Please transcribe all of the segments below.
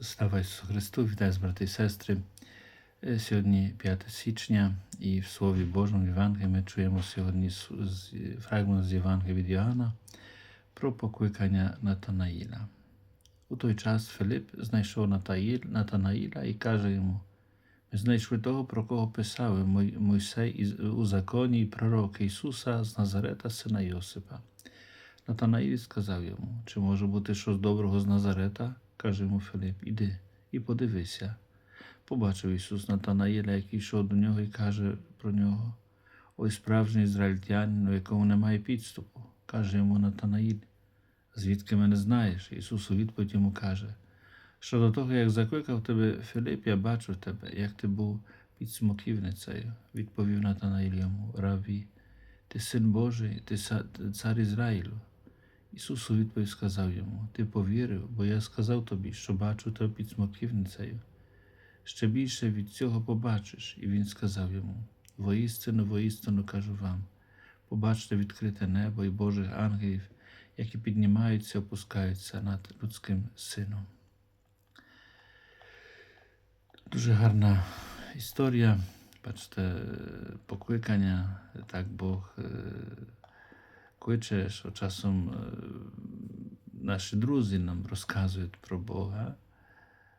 Слава Ісусу Христу, вітаю брати і сестри. Е, Сьогодні 5 січня, і в Слові Божому в Євангелії ми чуємо сьогодні фрагмент з Євангелія від Іоанна про покликання Натанаїла. У той час Филип знайшов Натанаїла і каже йому: Ми знайшли того, про кого писали Мойсей у законі і пророк Ісуса з Назарета, сина Йосипа. Натанаїл сказав йому, чи може бути щось доброго з Назарета? Каже йому Филип, іди і подивися. Побачив Ісус Натанаїля, який йшов до нього і каже про нього: Ось справжній ізраїльтянин, у якому немає підступу. Каже йому Натанаїль, звідки мене знаєш? Ісус у відповідь йому каже: Щодо того, як закликав тебе Филип, я бачив тебе, як ти був під смоківницею, відповів Натанаїль йому, Раві, ти син Божий, ти цар Ізраїлю. Ісус у відповідь сказав йому: Ти повірив, бо я сказав тобі, що бачу тебе під смоківницею. Ще більше від цього побачиш. І він сказав йому: Воістину, воістину кажу вам, побачите відкрите небо і Божих ангелів, які піднімаються, опускаються над людським сином. Дуже гарна історія. Бачите, покликання, так Бог е, кличе, що часом е, наші друзі нам розказують про Бога.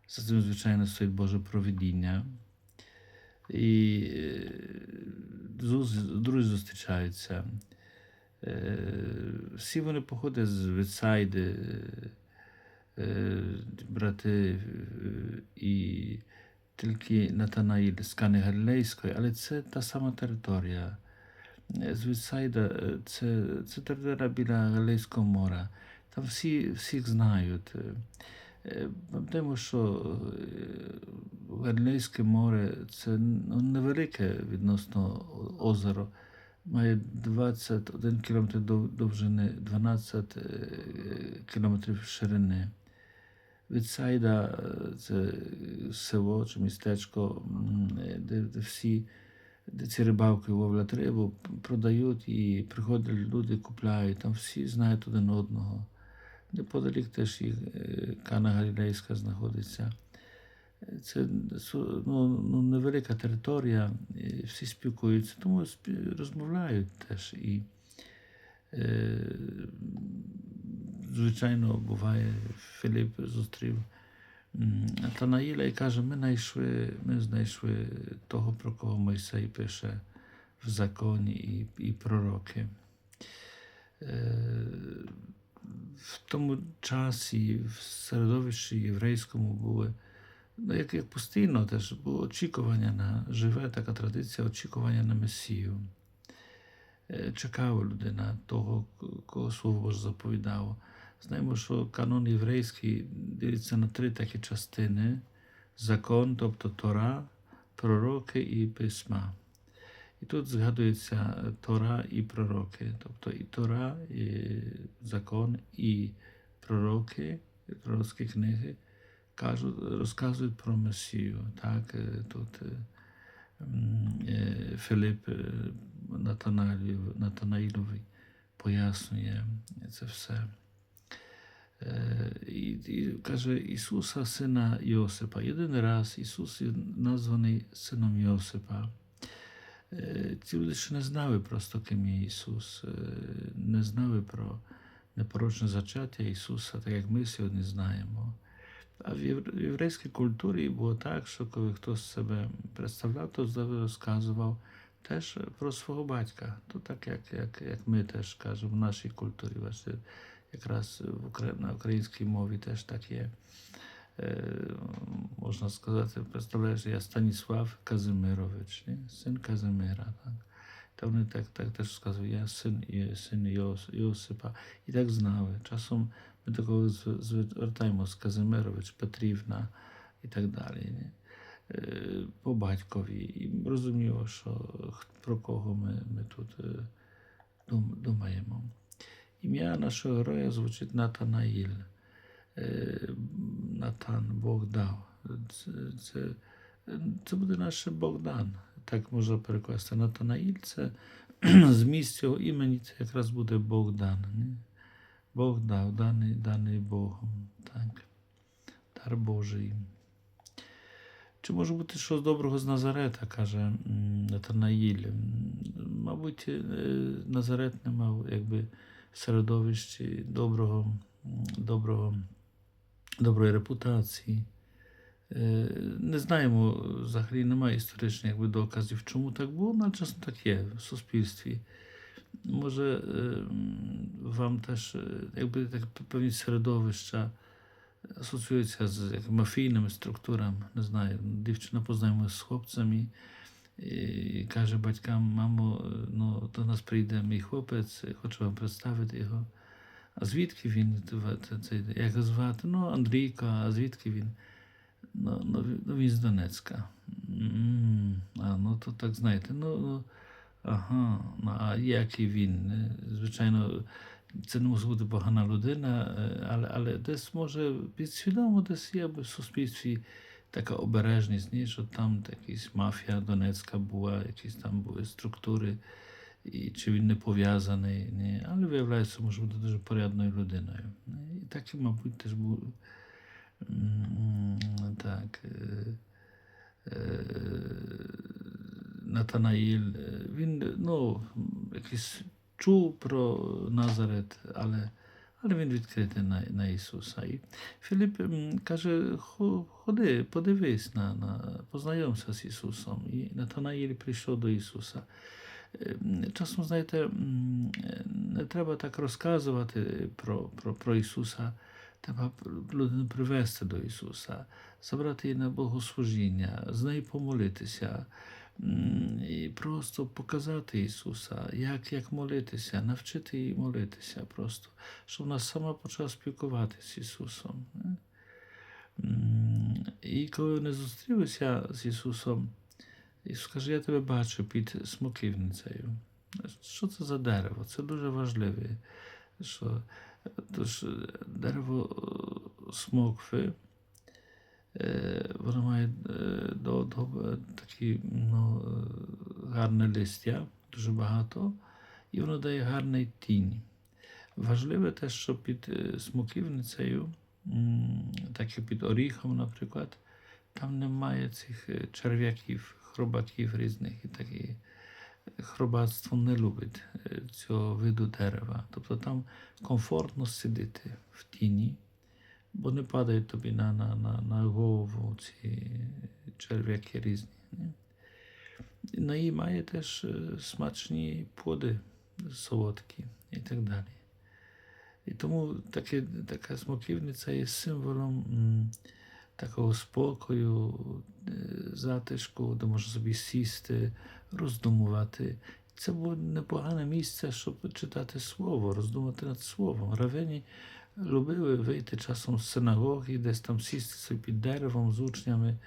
За цим, звичайно, стоїть Боже провидіння. І е, друзі зустрічаються. Е, Всі вони походять з Вітсайди, брати і тільки Натанаїль з Кани Галілейської, але це та сама територія. Е, З Вітсайда е, це, це територія біля Галилейського моря. Там всі, всіх знають. Е, Пам'ятаємо, що е, Галілейське море це ну, невелике відносно озеро. Має 21 км довжини, 12 е, кілометрів ширини. Від Сайда це село чи містечко, де, всі ці рибалки ловлять рибу, продають і приходять люди, купляють. Там всі знають один одного. Неподалік теж і е, Кана Галілейська знаходиться. Це ну, ну, невелика територія, всі спілкуються, тому розмовляють теж. І, е, звичайно, буває, Філіп зустрів Натанаїля і каже: ми знайшли, ми знайшли того, про кого Мойсей пише в законі і, і пророки. Е, в тому часі, в середовищі єврейському були, ну, як, як постійно теж було очікування на живе така традиція очікування на Месію. Е, Чекала людина того, кого Слово Боже заповідало. Знаємо, що канон єврейський ділиться на три такі частини: закон, тобто Тора, пророки і письма. І тут згадується Тора і пророки, тобто і Тора, і закон, і пророки, і пророцькі книги кажуть, розказують про Месію. Так, е, тут е, е, Филип Натанаїлів- пояснює це все. І, каже Ісуса, сина Йосипа. Єдиний раз Ісус названий сином Йосипа. Е, Ці люди ще не знали просто, ким є Ісус, е, не знали про непорочне зачаття Ісуса, так як ми сьогодні знаємо. А в єврейській культурі було так, що коли хтось себе представляв, то завжди розказував теж про свого батька. То так, як, як, як ми теж кажемо в нашій культурі, якраз на українській мові теж так є. Е, можна сказати, представляєш, я Станіслав Казимирович, ні? син Казимира. Так? Та вони так, так теж сказали, я син, син Йосипа. І так знали. Часом ми такого з- Казимирович, Петрівна і так далі. Ні? Е, По батькові. І розуміло, що про кого ми, ми тут е, думаємо. Ім'я нашого героя звучить Натанаїль. Е, Натан Бог дав. Це, це, це буде наш Богдан. Так можна перекласти. Натанаїль це зміст цього імені, це якраз буде Богдан. Ні? Бог дав, даний, даний Богом. Так. дар Божий. Чи може бути щось доброго з Назарета, каже Натанаїль. Мабуть, е, Назарет не мав якби середовищі доброго, м, доброго, доброї репутації. Е, Не знаємо, взагалі немає історичних якби, доказів, чому так було, але чесно так є в суспільстві. Може, е, м, вам теж е, якби так певні середовища асоціюються з як, мафійними структурами. Не знаю, дівчина познайомилася з хлопцем і, каже батькам, мамо, ну, до нас прийде мій хлопець, хочу вам представити його. А звідки він? Це- Як його звати? Ну, Андрійко, а звідки він? Ну, ну, він- ну з Донецька. А, ну то так знаєте. Ну, ну ага, ну, а який він? Звичайно, це не може бути погана людина, але, але десь може підсвідомо десь є в суспільстві така обережність, ні, що там якась мафія Донецька була, якісь там були структури, і чи він не пов'язаний, ні. але виявляється, може бути дуже порядною людиною. І так і, мабуть, теж був. Так. е, е, Натанаїль, е, він ну, якийсь чув про Назарет, але, але він відкритий на, на Ісуса. І Філіп каже: ходи, подивись, на, на, познайомся з Ісусом. І Натанаїль прийшов до Ісуса. Е, Часом, знаєте, не треба так розказувати про, про, про Ісуса. Треба людину привести до Ісуса, забрати її на богослужіння, з нею помолитися і просто показати Ісуса, як, як молитися, навчити її молитися просто, щоб вона сама почала спілкуватися з Ісусом. І коли вони зустрілися з Ісусом, Ісус каже, я тебе бачу під смоківницею. Що це за дерево? Це дуже важливе. Що, тож, дерево е, смокви, воно має е, до, до, такі ну, е, гарне листя, дуже багато, і воно дає гарний тінь. Важливе те, що під е, смоківницею, так як під оріхом, наприклад, там немає цих е, черв'яків, хробаків різних і такі. Хробатство не любить е, цього виду дерева. Тобто там комфортно сидіти в тіні, бо не падають тобі на, на, на, на голову ці черв'яки різні. Ні? Ну і має теж е, смачні плоди солодкі і так далі. І тому таке, така смоківниця є символом такого спокою, е, затишку, де можна собі сісти, роздумувати. Це було непогане місце, щоб читати слово, роздумати над словом. Равені любили вийти часом з синагоги, десь там сісти собі під деревом з учнями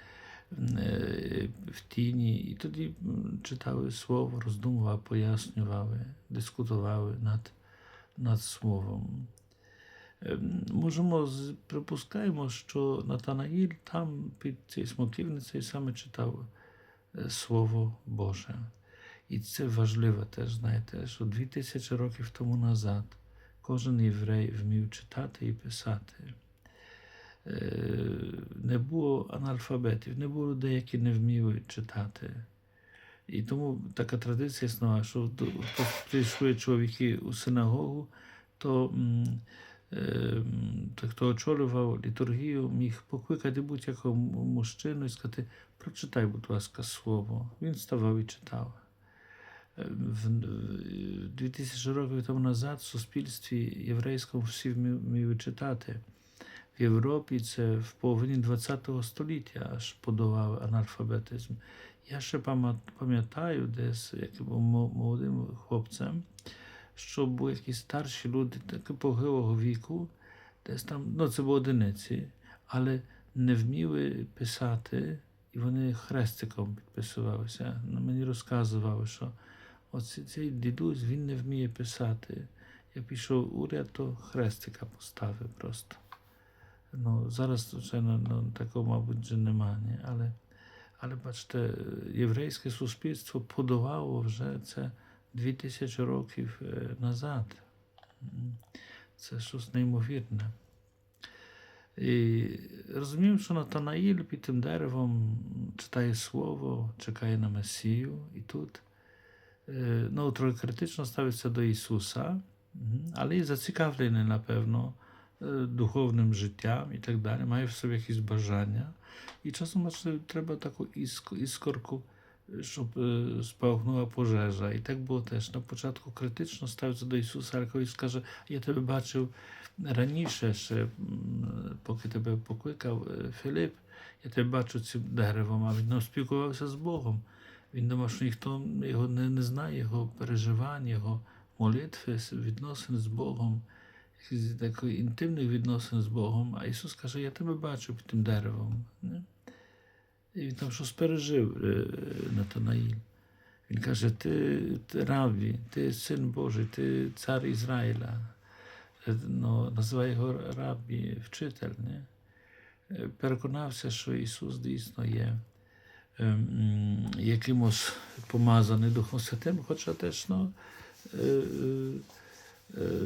е, в тіні, і тоді м, читали слово, роздумували, пояснювали, дискутували над, над словом. Ем, Можемо з- припускаємо, що Натанаїль там під цією смоківницею саме читав е, Слово Боже. І це важливо теж, знаєте, що дві тисячі років тому назад кожен єврей вмів читати і писати. Е, Не було аналфабетів, не було людей, які не вміли читати. І тому така традиція існувала, що прийшли чоловіки у синагогу, то ем, той, хто очолював літургію, міг покликати будь-якого мужчину і сказати, прочитай, будь ласка, слово. Він ставав і читав. Е, В в 2000 років тому назад в суспільстві єврейському всі вміли читати. В Європі це в половині ХХ століття аж подолав аналфабетизм. Я ще пам'ятаю, десь як був молодим хлопцем, що були якісь старші люди таки похилого віку, десь там, ну це були одиниці, але не вміли писати, і вони хрестиком підписувалися. Ну, Мені розказували, що оцей цей дідусь він не вміє писати. Я пішов уряд, то хрестика поставив просто. Ну, зараз, звичайно, ну, такого, мабуть, вже нема, ні? Але, але бачите, єврейське суспільство подолало вже це 2000 років е, назад. Це щось неймовірне. І розумів, що Натанаїль під тим деревом читає слово, чекає на Месію, і тут е, ну, трохи критично ставиться до Ісуса, мгм, але і зацікавлений, напевно, е, духовним життям і так далі, має в собі якісь бажання. І часом бачите, треба таку іск- іскорку, е, щоб е, спалахнула пожежа. І так було теж. На початку критично ставиться до Ісуса, але коли скаже, я тебе бачив раніше, ще, м, поки тебе покликав е, Філіп, я тебе бачу цим деревом, а він ну, спілкувався з Богом. Він думав, що ніхто його не, не знає, його переживань, його молитви, відносин з Богом, таких інтимних відносин з Богом. А Ісус каже, я тебе бачу під тим деревом. І він там щось пережив е, Натанаїль. Він каже: ти, ти рабі, ти син Божий, ти цар Ізраїля. Е, Ну, називає його рабі, вчитель. Не? Е, Переконався, що Ісус дійсно є якимось помазаний Духом Святим, хоча теж ну, е, е, е,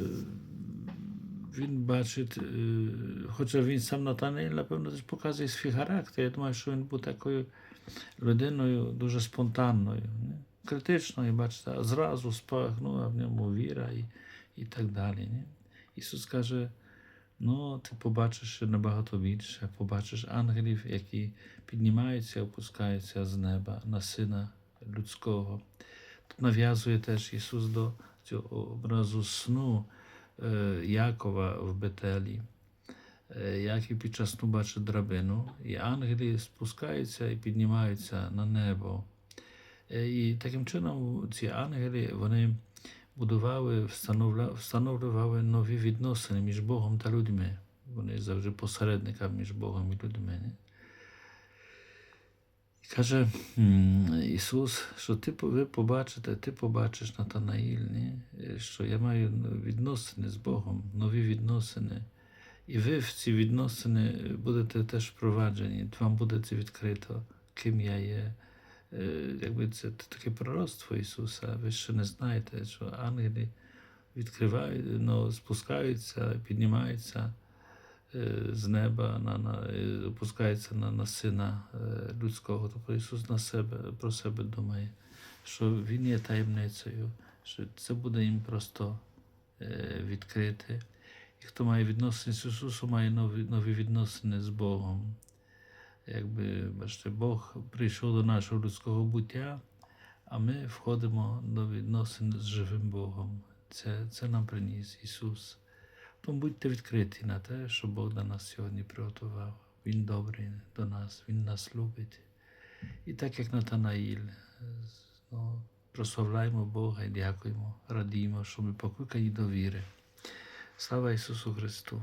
він бачить, хоча він сам Натанаїль, напевно, теж показує свій характер. Я думаю, що він був такою людиною дуже спонтанною, не? критичною, бачите, а зразу спагнула в ньому віра і, і так далі. Не? Ісус каже, ну, ти побачиш набагато більше, побачиш ангелів, які піднімаються і опускаються з неба на Сина Людського. Тут нав'язує теж Ісус до цього образу сну е, Якова в Бетелі. Е, Яків під час сну бачить драбину, і ангели спускаються і піднімаються на небо. Е, І таким чином ці ангели вони будували, встановля- встановлювали нові відносини між Богом та людьми. Вони завжди посередниками між Богом і людьми. Не? І каже м, Ісус, що ти, по- ви побачите, ти побачиш Натанаїль, ні? Е, що я маю відносини з Богом, нові відносини. І ви в ці відносини будете теж впроваджені, вам буде це відкрито, ким я є. Е, Якби це таке пророцтво Ісуса, ви ще не знаєте, що ангели відкривають, ну, спускаються, піднімаються е, з неба, на, на, е, опускаються на, на Сина людського. Тобто Ісус на себе, про себе думає, що Він є таємницею, що це буде їм просто відкрити. І хто має відносини з Ісусом, має нові, нові відносини з Богом. Якби, бачите, Бог прийшов до нашого людського буття, а ми входимо до відносин з живим Богом. Це, це нам приніс Ісус. Тому будьте відкриті на те, що Бог для нас сьогодні приготував. Він добрий до нас, Він нас любить. І так як Натанаїль, ну, прославляємо Бога і дякуємо, радіємо, що ми покликані до віри. Слава Ісусу Христу!